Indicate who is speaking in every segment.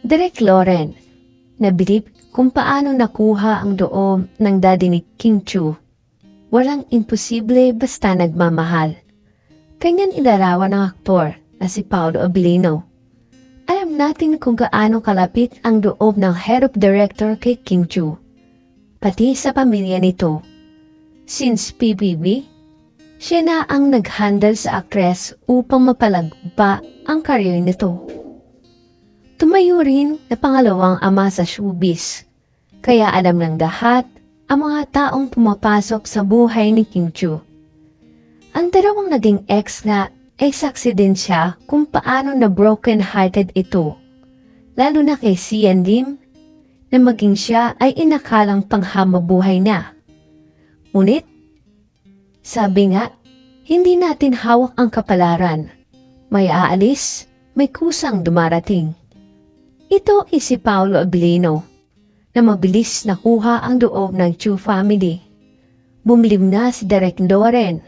Speaker 1: Direk Loren, nabilib kung paano nakuha ang loob ng daddy ni King Chu. Walang imposible basta nagmamahal. Kanyan ilarawan ng aktor na si Paolo Abilino. Alam natin kung gaano kalapit ang loob ng head of director kay King Chu. Pati sa pamilya nito. Since PBB, siya na ang nag-handle sa actress upang mapalagpa ang career nito. Tumayo rin na pangalawang ama sa showbiz. Kaya alam ng lahat ang mga taong pumapasok sa buhay ni Kim Chu. Ang dalawang naging ex nga ay saksi din siya kung paano na broken-hearted ito. Lalo na kay Sian Lim na maging siya ay inakalang panghamabuhay na. Ngunit, sabi nga, hindi natin hawak ang kapalaran. May aalis, may kusang dumarating. Ito si Paolo Abilino na mabilis nakuha ang loob ng Chu family. Bumlim na si Derek Loren.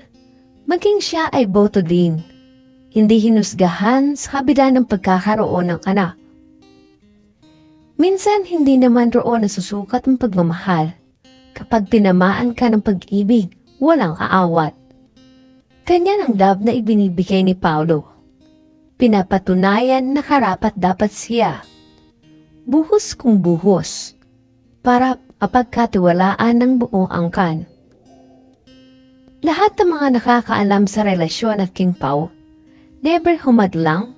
Speaker 1: Maging siya ay boto din. Hindi hinusgahan sa kabila ng pagkakaroon ng anak. Minsan hindi naman roon nasusukat ang pagmamahal. Kapag tinamaan ka ng pag-ibig, walang aawat. Kanya ang love na ibinibigay ni Paulo. Pinapatunayan na karapat dapat siya. Buhos kung buhos. Para apagkatiwalaan ng buong angkan. Lahat ng mga nakakaalam sa relasyon at King Pao, never humadlang,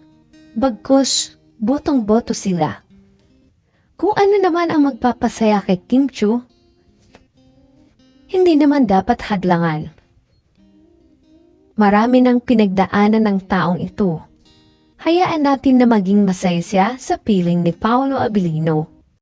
Speaker 1: bagkus botong-boto sila. Kung ano naman ang magpapasaya kay Kim Chu, hindi naman dapat hadlangan. Marami ng pinagdaanan ng taong ito. Hayaan natin na maging masaya siya sa piling ni Paolo Abilino.